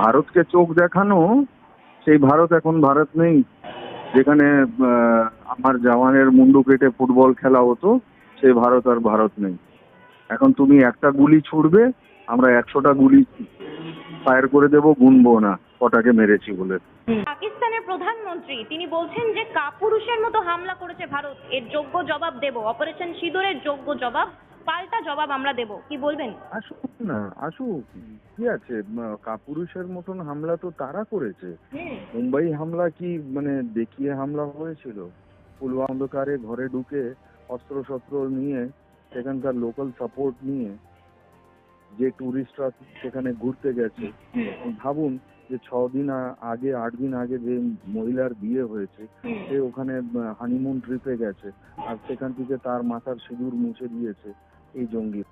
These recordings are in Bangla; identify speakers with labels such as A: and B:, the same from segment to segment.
A: ভারতকে চোখ দেখানো সেই ভারত এখন ভারত নেই। যেখানে আমার জওয়ানের মুন্ডু কেটে ফুটবল খেলা হতো সেই ভারত আর ভারত নেই। এখন তুমি একটা গুলি ছুড়বে আমরা একশোটা গুলি ফায়ার করে দেবো গুনবো না কটাকে মেরেছি বলে।
B: পাকিস্তানের প্রধানমন্ত্রী তিনি বলছেন যে কাপুরুষের মতো হামলা করেছে ভারত। এর যোগ্য জবাব দেব। অপারেশন সিঁদুরের যোগ্য জবাব পাল্টা জবাব আমরা দেব। কি বলবেন?
A: আসুক না আসুক। কি আছে? কাপুরুষের মতন হামলা তো তারা করেছে। মুম্বাই হামলা কি মানে দেখিয়ে হামলা হয়েছিল? পুলওয়ামা অন্ধকারে ঘরে ঢুকে অস্ত্র শস্ত্র নিয়ে সেখানকার লোকাল সাপোর্ট নিয়ে যে টুরিস্টরা সেখানে ঘুরতে গেছে। ভাবুন যে ছ দিন আগে আট দিন আগে যে মহিলার বিয়ে হয়েছে সে ওখানে হানিমুন ট্রিপে গেছে। আর সেখান থেকে তার মাথার সিঁদুর মুছে দিয়েছে এই জঙ্গি।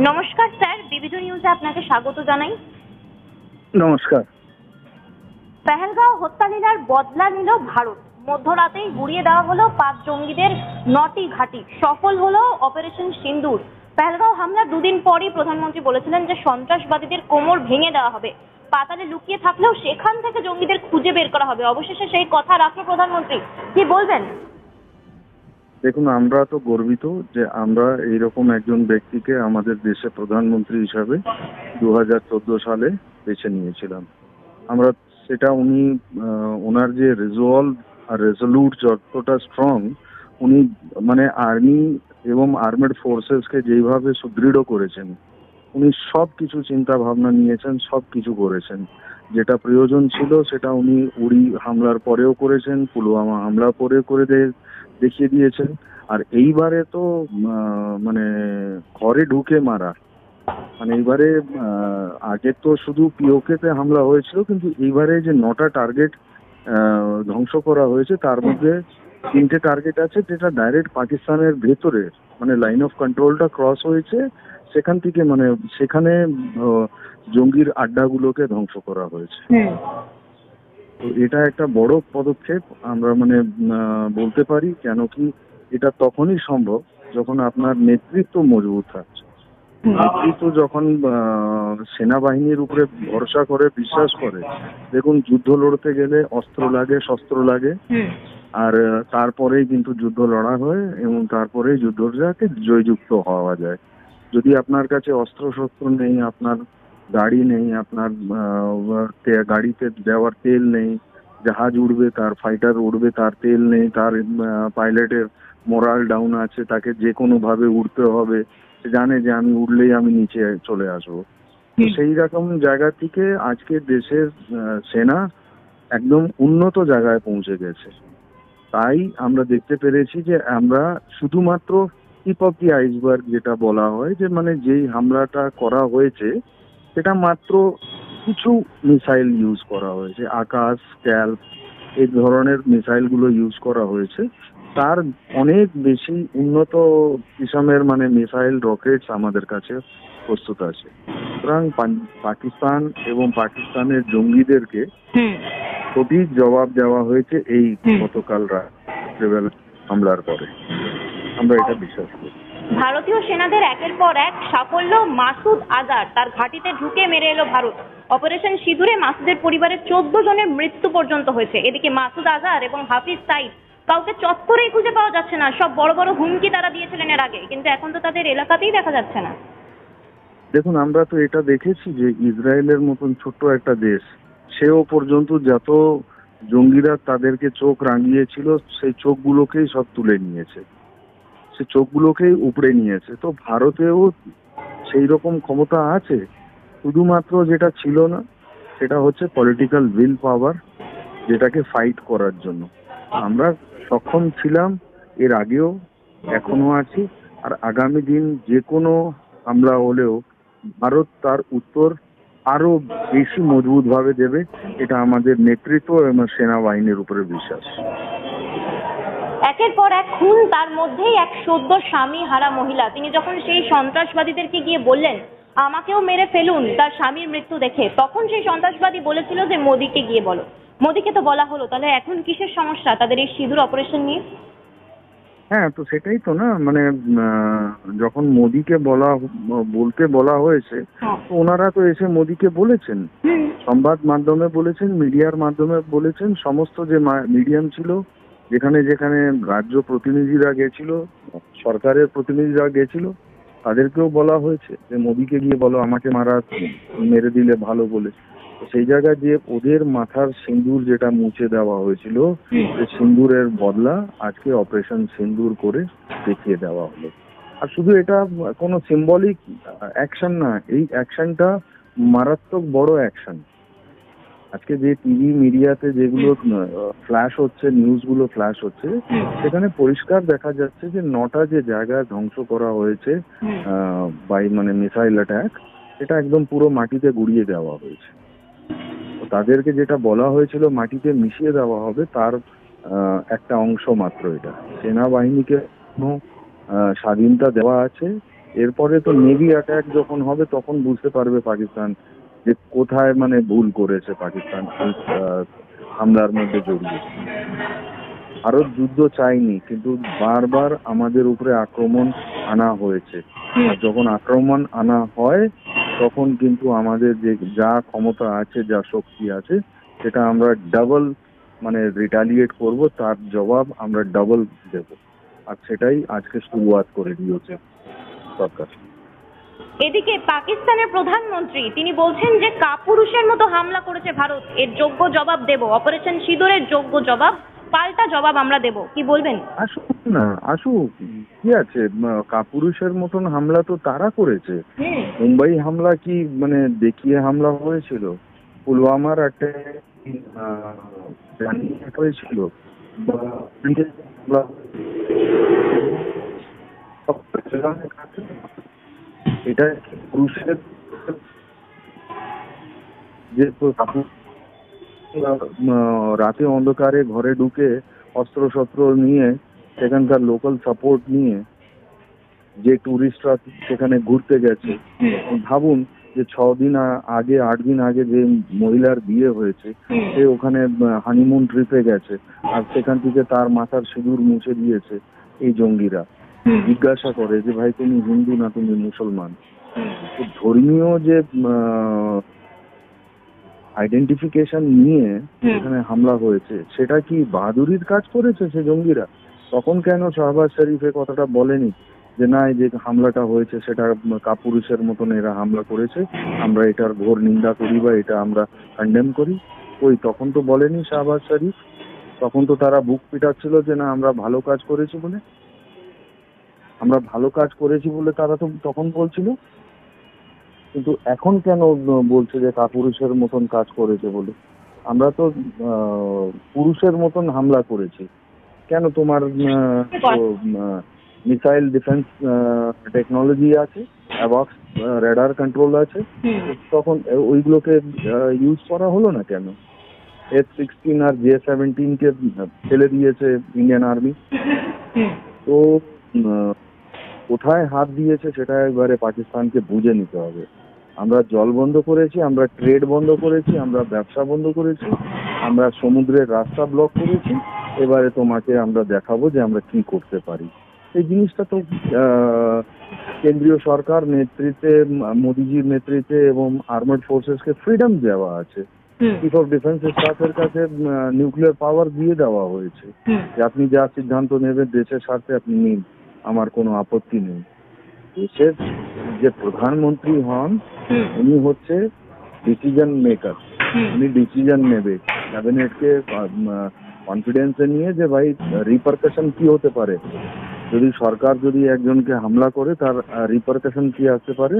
B: নমস্কার স্যার। বিবিধ নিউজে আপনাকে স্বাগত জানাই।
A: নমস্কার।
B: পেহেলগাঁও হত্যালীলার বদলা নিল ভারত। মধ্যরাতেই গুড়িয়ে দেওয়া হলো পাঁচ জঙ্গিদের নটি ঘাঁটি। সফল হলো অপারেশন সিন্দুর। পেহেলগাঁও হামলার দুদিন পরই প্রধানমন্ত্রী বলেছিলেন যে সন্ত্রাসবাদীদের কোমর ভেঙে দেওয়া হবে। পাতালে লুকিয়ে থাকলেও সেখান থেকে জঙ্গিদের খুঁজে বের করা হবে। অবশেষে সেই কথা রাখল প্রধানমন্ত্রী। কি বলবেন?
A: দেখুন, আমরা তো গর্বিত যে আমরা এইরকম একজন ব্যক্তিকে আমাদের দেশে প্রধানমন্ত্রী হিসাবে দু হাজার চোদ্দ সালে বেছে নিয়েছিলাম। আমরা সেটা উনি ওনার যে রেজলভ আর রেজলিউট যতটা স্ট্রং উনি মানে আর্মি এবং আর্মেড ফোর্সেসকে যেইভাবে সুদৃঢ় করেছেন, উনি সব কিছু চিন্তা ভাবনা নিয়েছেন সব কিছু করেছেন। যেটা প্রয়োজন ছিল সেটা উনি উড়ি হামলার পরেও করেছেন, পুলওয়ামা হামলা পরে করে দেখিয়ে দিয়েছেন। আর এইবারে তো মানে ঘরে ঢুকে মারা। মানে এইবারে আগে তো শুধু পিওকে তে হামলা হয়েছিল, কিন্তু এইবারে যে নটা টার্গেট ধ্বংস করা হয়েছে, তার মধ্যে তিনটে টার্গেট আছে যেটা ডাইরেক্ট পাকিস্তানের ভেতরে মানে লাইন অফ কন্ট্রোলটা ক্রস হয়েছে। সেখান থেকে মানে সেখানে জঙ্গির আড্ডাগুলোকে ধ্বংস করা হয়েছে। তো এটা একটা বড় পদক্ষেপ। আমরা মানে বলতে পারি কেন কি এটা তখনই সম্ভব যখন আপনার নেতৃত্ব মজবুত থাকছে। নেতৃত্ব যখন সেনাবাহিনীর উপরে ভরসা করে বিশ্বাস করে দেখুন যুদ্ধ লড়তে গেলে অস্ত্র লাগে শস্ত্র লাগে। আর তারপরেই কিন্তু যুদ্ধ লড়া হয় এবং তারপরেই যুদ্ধটাকে জয়যুক্ত হওয়া যায়। যদি আপনার কাছে অস্ত্র শস্ত্র নেই আপনার গাড়ি নেই আপনার গাড়িতে দেওয়ার তেল নেই জাহাজ উড়বে তার ফাইটার উড়বে তার তেল নেই তার পাইলটের মোরাল ডাউন আছে তাকে যে কোনো ভাবে উড়তে হবে সে জানে যে আমি উড়লেই আমি নিচে চলে আসব। সেই রকম জায়গা থেকে আজকে দেশের সেনা একদম উন্নত জায়গায় পৌঁছে গেছে। তাই আমরা দেখতে পেরেছি যে আমরা শুধুমাত্র টিপ অফ দি আইসবার্গ যেটা বলা হয় যে মানে যেই হামলাটা করা হয়েছে সেটা মাত্র কিছু মিসাইল ইউজ করা হয়েছে। আকাশ স্ক্যাল এই ধরনের মিসাইলগুলো ইউজ করা হয়েছে। তার অনেক বেশি উন্নত কিসমের মানে মিসাইল রকেটস আমাদের কাছে প্রস্তুত আছে। সুতরাং পাকিস্তান এবং পাকিস্তানের জঙ্গিদেরকে সঠিক জবাব দেওয়া হয়েছে এই। গতকাল রাত্রেবেলা হামলার পরে। আমরা এটা বিশ্বাস করি।
B: ভারতীয় সেনাদের একের পর এক সাফল্য মাসুদ আজার তার ঘাঁটিতে ঢুকে মেরে এলো ভারত। অপারেশন সিঁদুরে মাসুদের পরিবারের চোদ্দ জনের মৃত্যু পর্যন্ত হয়েছে। এদিকে মাসুদ আজার এবং হাফিজ সাইদ কাউকে চত্বরেই খুঁজে পাওয়া যাচ্ছে না, সব বড় বড় হুমকি তারা দিয়েছিলেন এর আগে। কিন্তু এখন তো তাদের এলাকাতেই দেখা যাচ্ছে না।
A: দেখুন, আমরা তো এটা দেখেছি যে ইসরায়েলের মতন ছোট্ট একটা দেশ, সেও পর্যন্ত যত জঙ্গিরা তাদেরকে চোখ রাঙিয়েছিল, সেই চোখগুলোকেই সব তুলে নিয়েছে। সে চোখগুলোকেই উপড়ে নিয়েছে। তো ভারতেও সেই রকম ক্ষমতা আছে, শুধুমাত্র যেটা ছিল না, সেটা হচ্ছে পলিটিক্যাল উইল পাওয়ার যেটাকে ফাইট করার জন্য। আমরা সক্ষম ছিলাম, এর আগেও, এখনও আছি, আর আগামী দিন যে কোনো হামলা হলেও ভারত তার উত্তর আরও বেশি মজবুত ভাবে দেবে, এটা আমাদের নেতৃত্ব এবং সেনাবাহিনীর উপরে বিশ্বাস।
B: একের পর এক খুন তার মধ্যেই এক সদ্য স্বামী হারা মহিলা। তিনি যখন সেই সন্ত্রাসবাদীদেরকে গিয়ে বললেন আমাকেও মেরে ফেলুন তার স্বামীর মৃত্যু দেখে তখন সেই সন্ত্রাসবাদী বলেছিল যে মোদিকে গিয়ে বলো। মোদিকে তো বলা হলো তাহলে এখন কিসের সমস্যা? তাদের এই সিঁদুর অপারেশন নিয়ে?
A: হ্যাঁ তো সেটাই তো না মানে যখন মোদিকে বলা বলতে বলা হয়েছে
B: হ্যাঁ।
A: তো ওনারা তো এসে মোদিকে বলেছেন। সংবাদ মাধ্যমে বলেছেন মিডিয়ার মাধ্যমে বলেছেন সমস্ত যে মিডিয়াম ছিল যেখানে যেখানে রাজ্য প্রতিনিধিরা গেছিল, সরকারের প্রতিনিধিরা গেছিল, তাদেরকেও বলা হয়েছে যে, মোদিকে গিয়ে বলো, আমাকে মারা মেরে দিলে ভালো বলে। সেই জায়গায় যে ওদের মাথার সিন্দুর যেটা মুছে দেওয়া হয়েছিল সিন্দুরের বদলা আজকে অপারেশন সিন্দুর করে দেখিয়ে দেওয়া হলো। আর শুধু এটা, কোনো সিম্বলিক অ্যাকশন না, এই অ্যাকশনটা মারাত্মক বড় অ্যাকশন আজকে যে টিভি মিডিয়াতে যেগুলো ফ্ল্যাশ হচ্ছে নিউজগুলো ফ্ল্যাশ হচ্ছে সেখানে পরিষ্কার দেখা যাচ্ছে যে নটা যে জায়গা ধ্বংস করা হয়েছে বাই মানে মিসাইল অ্যাটাক এটা একদম পুরো মাটিতে গুড়িয়ে দেওয়া হয়েছে। তাদেরকে যেটা বলা হয়েছিল মাটিতে মিশিয়ে দেওয়া হবে তার একটা অংশ মাত্র এটা। সেনাবাহিনীকে স্বাধীনতা দেওয়া আছে। এরপরে তো নেভি অ্যাটাক যখন হবে তখন বুঝতে পারবে পাকিস্তান যে কোথায় মানে ভুল করেছে পাকিস্তান হামলার মধ্যে জড়িয়ে। ভারত যুদ্ধ চাইনি কিন্তু বারবার আমাদের উপরে আক্রমণ আনা হয়েছে। আর যখন আক্রমণ আনা হয় তখন কিন্তু আমাদের যে যা ক্ষমতা আছে যা শক্তি আছে সেটা আমরা ডাবল মানে রিটালিয়েট করব তার জবাব আমরা ডাবল দেব। আর সেটাই আজকে শুরুয়াত করে দিয়েছে সরকার।
B: এদিকে পাকিস্তানের প্রধানমন্ত্রী তিনি বলছেন যে কাপুরুষের মতো হামলা করেছে ভারত। এর যোগ্য জবাব দেব। অপারেশন সিঁদুরের যোগ্য জবাব পাল্টা জবাব আমরা দেব। কি বলবেন?
A: আসুক না আসুক। কি আছে? কাপুরুষের মতন হামলা তো তারা করেছে। মুম্বাই হামলা কি মানে দেখিয়ে হামলা হয়েছিল? পুলওয়ামার একটা হয়েছিল। এটা পুরুষের যে রাতে অন্ধকারে ঘরে ঢুকে অস্ত্র শস্ত্র নিয়ে সেখানকার লোকাল সাপোর্ট নিয়ে যে টুরিস্টরা সেখানে ঘুরতে গেছে, ভাবুন যে ছ দিন আগে, আট দিন আগে যে মহিলার বিয়ে হয়েছে, সে ওখানে হানিমুন ট্রিপে গেছে, আর সেখান থেকে তার মাথার সিঁদুর মুছে দিয়েছে এই জঙ্গিরা। জিজ্ঞাসা করে যে ভাই তুমি হিন্দু না তুমি মুসলমান? তো ধর্মীয় যে আইডেন্টিফিকেশন নিয়ে এখানে হামলা হয়েছে সেটা কি বাহাদুরির কাজ করেছে সে জঙ্গিরা? তখন কেন শাহবাজ শরীফ কথাটা বলেনি যে না এই যে হামলাটা হয়েছে সেটা কাপুরুষের মতন এরা হামলা করেছে আমরা এটার ঘোর নিন্দা করি বা এটা আমরা কন্ডেম করি? ওই তখন তো বলেনি শাহবাজ শরীফ। তখন তো তারা বুক পিটাচ্ছিল যে না আমরা ভালো কাজ করেছি বলে। আমরা ভালো কাজ করেছি বলে তারা তো তখন বলছিল। কিন্তু এখন কেন বলছে যে কাপুরুষের মতন কাজ করেছে বলে? আমরা তো পুরুষের মতন হামলা করেছি। কেন তোমার মিসাইল ডিফেন্স টেকনোলজি আছে অ্যাবক্স রেডার কন্ট্রোল আছে। তখন ওইগুলোকে ইউজ করা হলো না কেন? এফ সিক্সটিন আর জে সেভেন্টিনকে ফেলে দিয়েছে ইন্ডিয়ান আর্মি তো কোথায় হাত দিয়েছে সেটা একবারে পাকিস্তানকে বুঝে নিতে হবে। আমরা জল বন্ধ করেছি আমরা ট্রেড বন্ধ করেছি আমরা ব্যবসা বন্ধ করেছি আমরা সমুদ্রের রাস্তা ব্লক করেছি এবারে তোমাকে আমরা দেখাবো যে আমরা কি করতে পারি। এই জিনিসটা তো কেন্দ্রীয় সরকার নেতৃত্বে মোদিজির নেতৃত্বে এবং আর্মার্ড ফোর্সেসকে ফ্রিডম দেওয়া আছে। চিফ অফ ডিফেন্স স্টাফের কাছে নিউক্লিয়ার পাওয়ার দিয়ে দেওয়া হয়েছে। যে আপনি যা সিদ্ধান্ত নেবেন দেশের স্বার্থে আপনি নিন। আমার কোনো আপত্তি নেই। দেশের যে প্রধানমন্ত্রী হন উনি হচ্ছে ডিসিশন মেকার উনি ডিসিশন নেবে। ক্যাবিনেটকে কনফিডেন্সে নিয়ে যে ভাই রিপারকাশন কি হতে পারে? যদি সরকার যদি একজনকে হামলা করে তার রিপারকাশন কি আসতে পারে?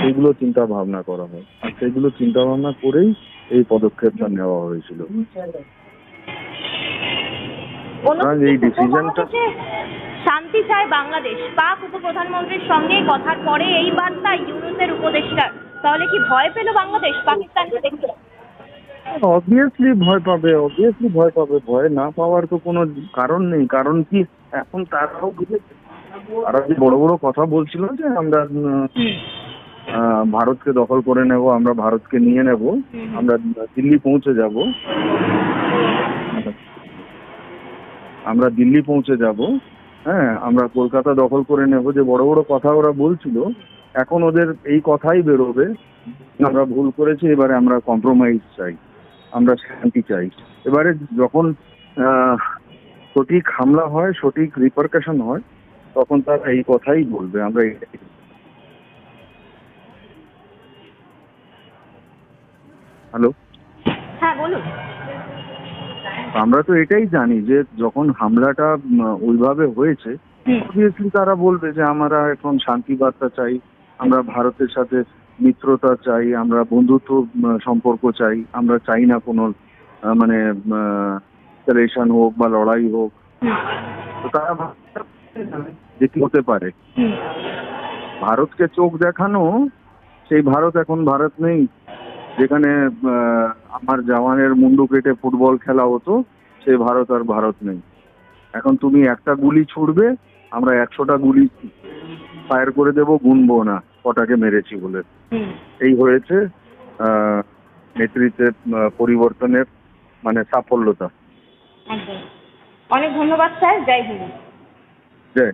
A: সেগুলো চিন্তা ভাবনা করা হয়। আর সেগুলো চিন্তা ভাবনা করেই এই পদক্ষেপটা নেওয়া হয়েছিল। এই
B: সুপ্রিম শান্তি চায় বাংলাদেশ। পাক উপপ্রধানমন্ত্রীর সঙ্গে কথার পরে এই বার্তা ইউনুসের উপদেষ্টার। তাহলে কি ভয় পেল বাংলাদেশ পাকিস্তানকে দেখে
A: অবভিয়াসলি ভয় পাবে অবভিয়াসলি ভয় পাবে। ভয় না পাওয়ার তো কোনো কারণ নেই। কারণ কি, এখন তারাও বুঝেছে। তারা যে বড় বড় কথা বলছিল যে আমরা ভারতকে দখল করে নেব, আমরা ভারতকে নিয়ে নেব, আমরা দিল্লি পৌঁছে যাব। আমরা দিল্লি পৌঁছে যাব। হ্যাঁ আমরা কলকাতা দখল করে নেব। যে বড় বড় কথা ওরা বলছিল, এখন ওদের এই কথাই বেরোবে। আমরা ভুল করেছি, এবারে আমরা কম্প্রোমাইজ চাই। আমরা শান্তি চাই। এবারে যখন সঠিক হামলা হয়, সঠিক রিপারকাশন হয়, তখন তারা এই কথাই বলবে। আমরা হ্যালো
B: হ্যাঁ বলুন।
A: আমরা তো এটাই জানি যে যখন হামলাটা ওইভাবে হয়েছে অবভিয়াসলি তারা বলবে যে আমরা এখন শান্তি বার্তা চাই আমরা ভারতের সাথে মিত্রতা চাই আমরা বন্ধুত্ব সম্পর্ক চাই আমরা চাই না কোনো মানে রিলেশন হোক বা লড়াই হোক। তো তারা যে কি হতে পারে। ভারতকে চোখ দেখানো সেই ভারত এখন ভারত নেই। যেখানে আমার জওয়ানের মুন্ডু কেটে ফুটবল খেলা হতো সে ভারত আর ভারত নেই। এখন তুমি একটা গুলি ছুড়বে আমরা একশোটা গুলি ফায়ার করে দেব গুনবো না কটাকে মেরেছি বলে। এই হয়েছে নেতৃত্বের পরিবর্তনের মানে সাফল্যতা।
B: অনেক ধন্যবাদ স্যার। জয় হিন্দ।
A: জয়।